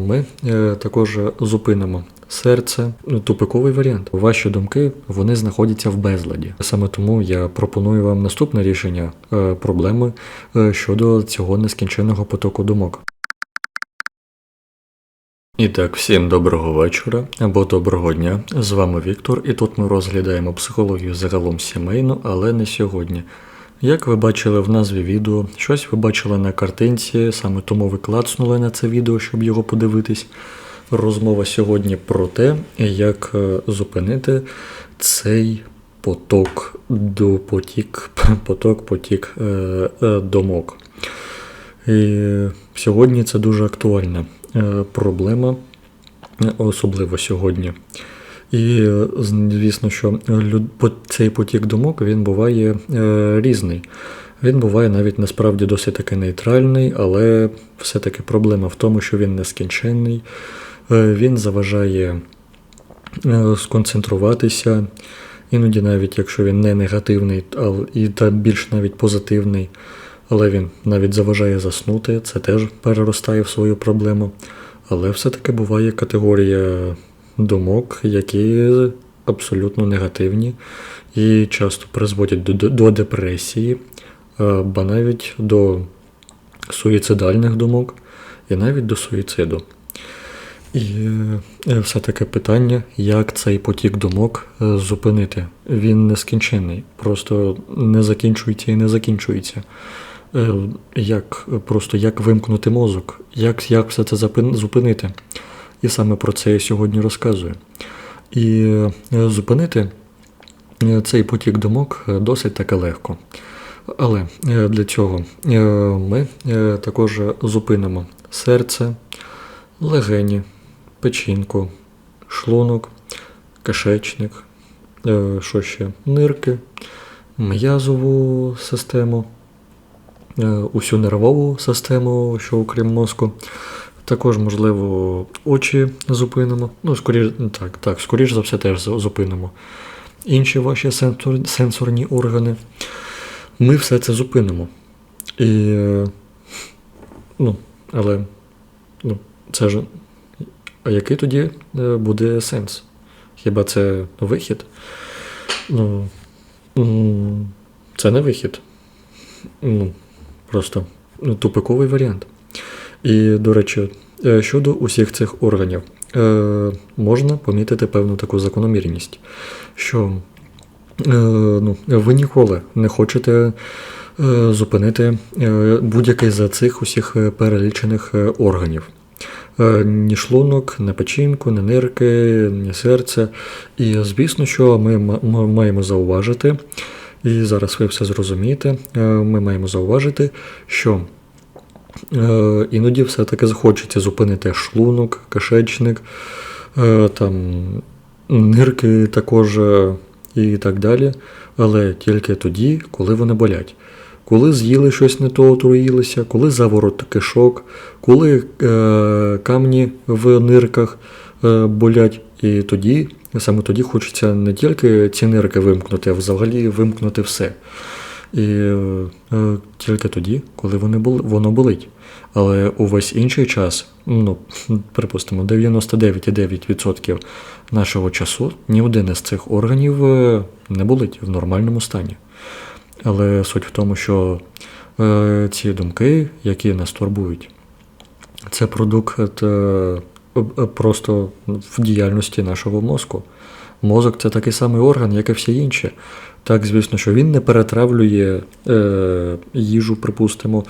Ми е, також зупинимо серце. Ну, Тупиковий варіант. Ваші думки вони знаходяться в безладі. Саме тому я пропоную вам наступне рішення е, проблеми е, щодо цього нескінченного потоку думок. І так, всім доброго вечора або доброго дня. З вами Віктор, і тут ми розглядаємо психологію загалом сімейну, але не сьогодні. Як ви бачили в назві відео, щось ви бачили на картинці, саме тому ви клацнули на це відео, щоб його подивитись. Розмова сьогодні про те, як е, зупинити цей поток до потік, поток, потік е, е, думок. І сьогодні це дуже актуальна проблема, особливо сьогодні. І звісно, що цей потік думок він буває е, різний. Він буває навіть насправді досить таки нейтральний, але все-таки проблема в тому, що він нескінченний, е, він заважає е, сконцентруватися, іноді навіть якщо він не негативний, і та більш навіть позитивний, але він навіть заважає заснути, це теж переростає в свою проблему. Але все-таки буває категорія думок, які абсолютно негативні і часто призводять до, до, депресії, е, ба навіть до суїцидальних думок і навіть до суїциду. І е, все таке питання, як цей потік думок е, зупинити. Він нескінченний, просто не закінчується і не закінчується. Як просто як вимкнути мозок, як, як все це зупинити. І саме про це я сьогодні розказую. І е, зупинити е, цей потік думок е, досить таки легко. Але для цього ми також зупинимо серце, легені, печінку, шлунок, кишечник, що ще? Нирки, м'язову систему, усю нервову систему, що окрім мозку. Також, можливо, очі зупинимо. Ну, скоріш, так, так, скоріш за все, теж зупинимо. Інші ваші сенсор, сенсорні органи. Ми все це зупинимо. І, ну, але ну, це ж. А який тоді е, буде сенс? Хіба це вихід? Ну, це не вихід. Ну, просто ну, тупиковий варіант. І, до речі, е, щодо усіх цих органів, е, можна помітити певну таку закономірність, що е, ну, ви ніколи не хочете зупинити будь-який з цих усіх перелічених органів. Ні шлунок, ні печінку, ні нирки, ні серце. І звісно, що ми ма- ма- маємо зауважити, і зараз ви все зрозумієте, ми маємо зауважити, що іноді все-таки захочеться зупинити шлунок, кишечник, е, там, нирки також е, і так далі. Але тільки тоді, коли вони болять. Коли з'їли щось не то, отруїлися, коли заворот кишок, коли е, камні в нирках е, болять, і тоді, саме тоді хочеться не тільки ці нирки вимкнути, а взагалі вимкнути все. І е, тільки тоді, коли вони були, воно болить. Але увесь інший час, ну, припустимо, 99,9% нашого часу ні один із цих органів е, не болить в нормальному стані. Але суть в тому, що е, ці думки, які нас турбують, це продукт е, е, просто в діяльності нашого мозку. Мозок це такий самий орган, як і всі інші. Так, звісно, що він не перетравлює е, їжу, припустимо,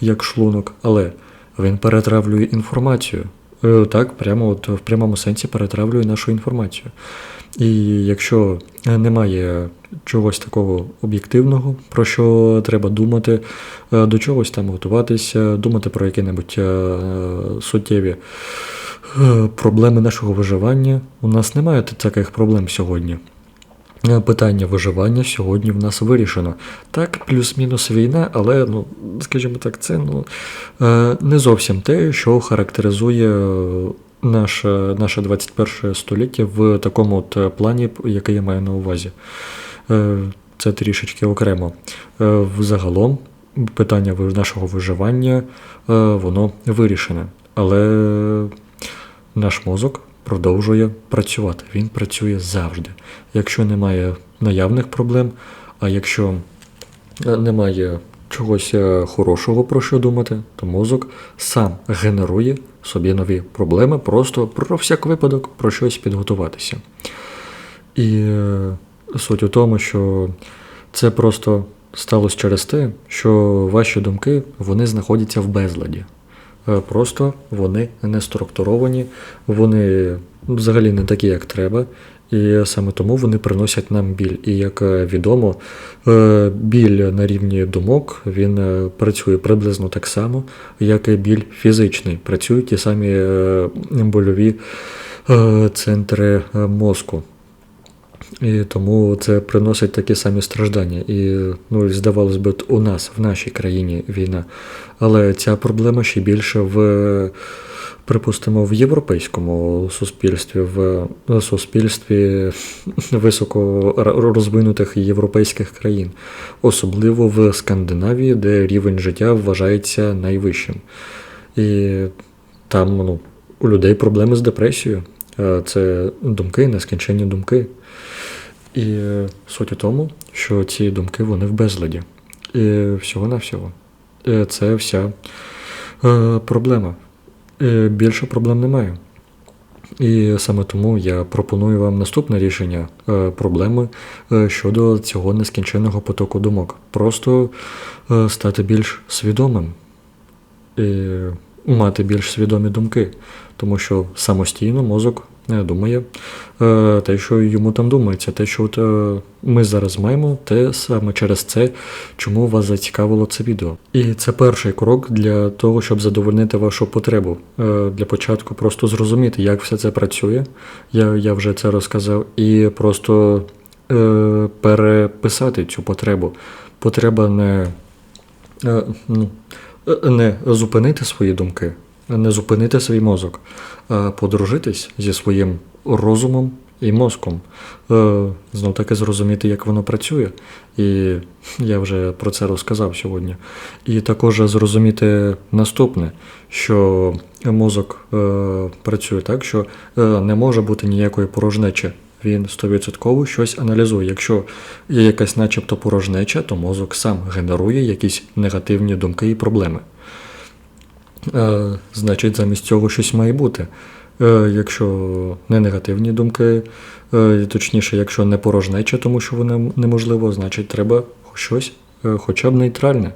як шлунок, але він перетравлює інформацію. Е, так, прямо от в прямому сенсі перетравлює нашу інформацію. І якщо немає чогось такого об'єктивного, про що треба думати, е, до чогось там готуватися, думати про які-небудь е, суттєві проблеми нашого виживання, у нас немає таких проблем сьогодні. Е, Питання виживання сьогодні в нас вирішено. Так, плюс-мінус війна, але, ну, скажімо так, це ну, е, не зовсім те, що характеризує е, наше, наше 21 століття в такому от е, плані, який я маю на увазі. Е, Це трішечки окремо. Е, Взагалом, питання нашого виживання, е, воно вирішене. Але наш мозок продовжує працювати. Він працює завжди. Якщо немає наявних проблем, а якщо е, немає чогось е, хорошого про що думати, то мозок сам генерує собі нові проблеми, просто про всяк випадок про щось підготуватися. І е, суть у тому, що це просто сталося через те, що ваші думки вони знаходяться в безладі. Е, Просто вони не структуровані, вони взагалі не такі, як треба. І саме тому вони приносять нам біль. І як е, відомо, е, біль на рівні думок він працює приблизно так само, як і біль фізичний. Працюють ті самі больові центри мозку. І тому це приносить такі самі страждання. І ну, здавалось би, у нас, в нашій країні війна. Але ця проблема ще більше в, припустимо, в європейському суспільстві, в суспільстві високо розвинутих європейських країн, особливо в Скандинавії, де рівень життя вважається найвищим. І там ну, у людей проблеми з депресією. Е, Це думки, нескінченні думки. І е, суть у тому, що ці думки вони в безладі. І всього-навсього. Е, Це вся е, проблема. Більше проблем немає. І саме тому я пропоную вам наступне рішення проблеми щодо цього нескінченного потоку думок. Просто стати більш свідомим і мати більш свідомі думки, тому що самостійно мозок думає е, те, що йому там думається, те, що от, е, ми зараз маємо, те саме через це, чому вас зацікавило це відео. І це перший крок для того, щоб задовольнити вашу потребу. Е, Для початку просто зрозуміти, як все це працює. Я, я вже це розказав, і просто е, переписати цю потребу. Потреба не, е, ну, не зупинити свої думки, не зупинити свій мозок, а подружитись зі своїм розумом і мозком. Е, Знов таки зрозуміти, як воно працює. І я вже про це розказав сьогодні. І також зрозуміти наступне, що мозок е, працює так, що е, не може бути ніякої порожнечі. Він 100% щось аналізує. Якщо є якась начебто порожнеча, то мозок сам генерує якісь негативні думки і проблеми. Е, значить, замість цього щось має бути. Е, якщо не негативні думки, е, точніше, якщо не порожнеча, тому що воно неможливо, значить треба щось хоча б нейтральне.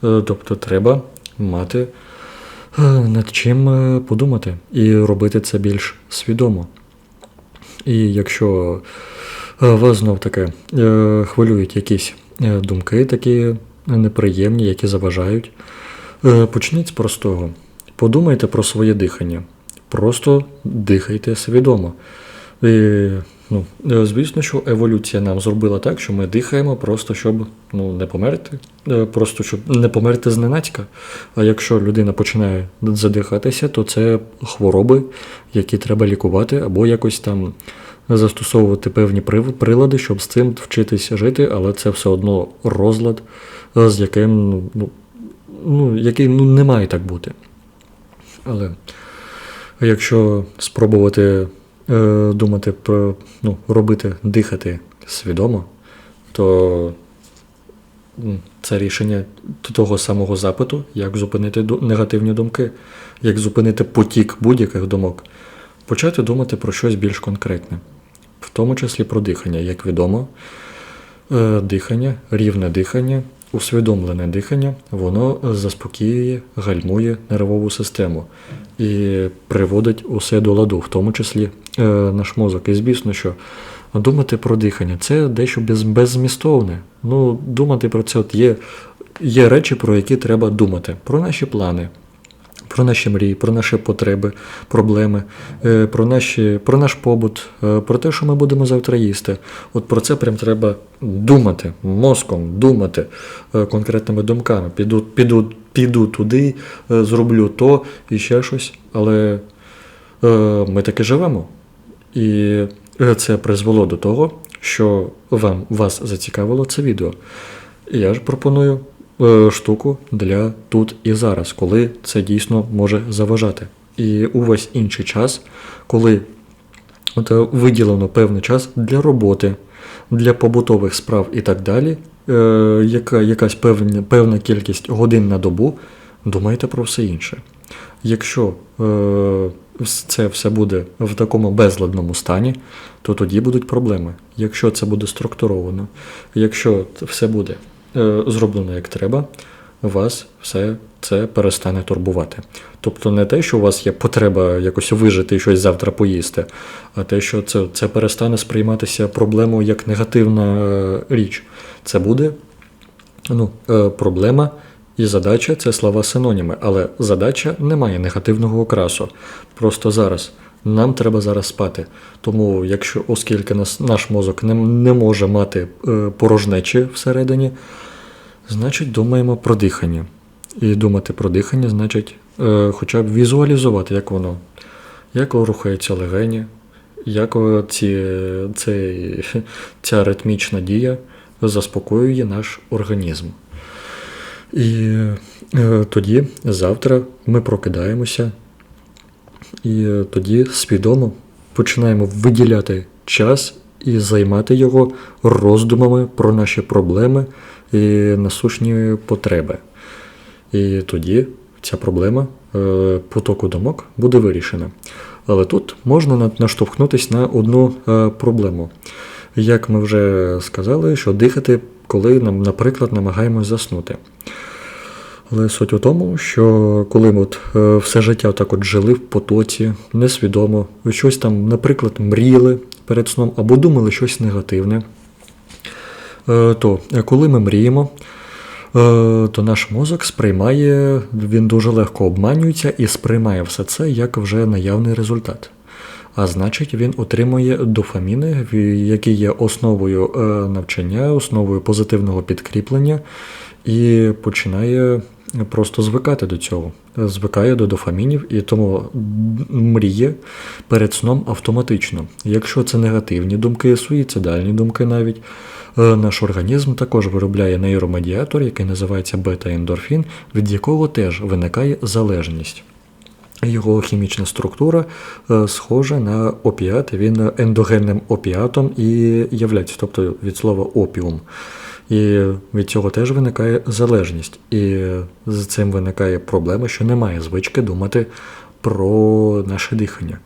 Тобто треба мати над чим подумати і робити це більш свідомо. І якщо вас знов таки хвилюють якісь думки такі неприємні, які заважають, почніть з простого. Подумайте про своє дихання. Просто дихайте свідомо. І, ну, е, звісно, що еволюція нам зробила так, що ми дихаємо просто, щоб ну, не померти, е, просто щоб не померти зненацька. А якщо людина починає задихатися, то це хвороби, які треба лікувати, або якось там застосовувати певні прилади, щоб з цим вчитися жити, але це все одно розлад, е, з яким ну, ну, який ну, не має так бути. Але якщо спробувати е, думати про ну, робити, дихати свідомо, то це рішення того самого запиту, як зупинити негативні думки, як зупинити потік будь-яких думок, почати думати про щось більш конкретне, в тому числі про дихання. Як відомо, е, дихання, рівне дихання, усвідомлене дихання, воно заспокоює, гальмує нервову систему і приводить усе до ладу, в тому числі е, наш мозок. І звісно, що думати про дихання це дещо без, беззмістовне. Ну, думати про це от є, є речі, про які треба думати, про наші плани. Про наші мрії, про наші потреби, проблеми, е, про, наші, про наш побут, е, про те, що ми будемо завтра їсти. От про це прям треба думати, мозком думати е, конкретними думками. Піду, піду, піду туди, зроблю то і ще щось. Але ми таки живемо. І це призвело до того, що вам вас зацікавило це відео. І я ж пропоную штуку для тут і зараз, коли це дійсно може заважати. І увесь інший час, коли от, е, виділено певний час для роботи, для побутових справ і так далі, е, яка, якась певна, певна кількість годин на добу, думайте про все інше. Якщо е, це все буде в такому безладному стані, то тоді будуть проблеми. Якщо це буде структуровано, якщо все буде е, зроблено як треба, вас все це перестане турбувати. Тобто не те, що у вас є потреба якось вижити і щось завтра поїсти, а те, що це, це перестане сприйматися проблемою як негативна е, річ. Це буде ну, е, проблема і задача це слова синоніми, але задача не має негативного окрасу. Просто зараз. Нам треба зараз спати. Тому, якщо, оскільки нас, наш мозок не, не може мати е, порожнечі всередині, значить думаємо про дихання. І думати про дихання, значить, е, хоча б візуалізувати, як воно, як рухаються легені, як ці, цей, ця ритмічна дія заспокоює наш організм. І е, тоді завтра ми прокидаємося, і е, тоді свідомо починаємо виділяти час і займати його роздумами про наші проблеми і насущні потреби. І тоді ця проблема е, потоку думок буде вирішена. Але тут можна наштовхнутися на одну е, проблему. Як ми вже сказали, що дихати, коли наприклад, намагаємось заснути. Але суть у тому, що коли ми от, е, все життя так от жили в потоці, несвідомо, щось там, наприклад, мріяли перед сном або думали щось негативне, е, то е, коли ми мріємо, то наш мозок сприймає, він дуже легко обманюється і сприймає все це як вже наявний результат. А значить, він отримує дофаміни, які є основою навчання, основою позитивного підкріплення, і починає просто звикати до цього. Звикає до дофамінів, і тому мріє перед сном автоматично. Якщо це негативні думки, суїцидальні думки навіть, е, наш організм також виробляє нейромедіатор, який називається бета-ендорфін, від якого теж виникає залежність. Його хімічна структура е, схожа на опіат, він ендогенним опіатом і являється, тобто від слова опіум. І від цього теж виникає залежність. І з цим виникає проблема, що немає звички думати про наше дихання.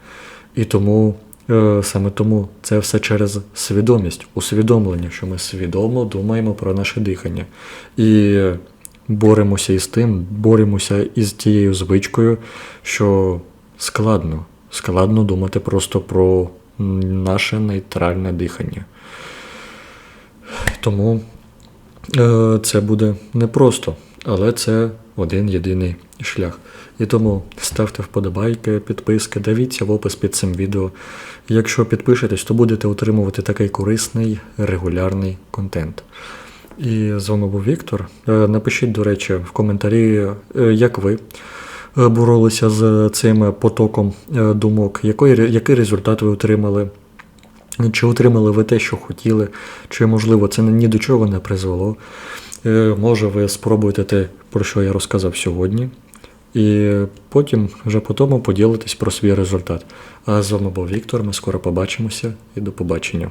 І тому е, саме тому це все через свідомість, усвідомлення, що ми свідомо думаємо про наше дихання. І боремося із тим, боремося із тією звичкою, що складно, складно думати просто про наше нейтральне дихання. Тому це буде непросто, але це один єдиний шлях. І тому ставте вподобайки, підписки, дивіться в опис під цим відео. Якщо підпишетесь, то будете отримувати такий корисний регулярний контент. І з вами був Віктор. Е, Напишіть, до речі, в коментарі, е, як ви е, боролися з цим потоком е, думок, який результат ви отримали. Чи отримали ви те, що хотіли, чи, можливо, це ні до чого не призвело. Е, Може, ви спробуєте те, про що я розказав сьогодні, і потім вже по тому поділитесь про свій результат. А з вами був Віктор. Ми скоро побачимося і до побачення.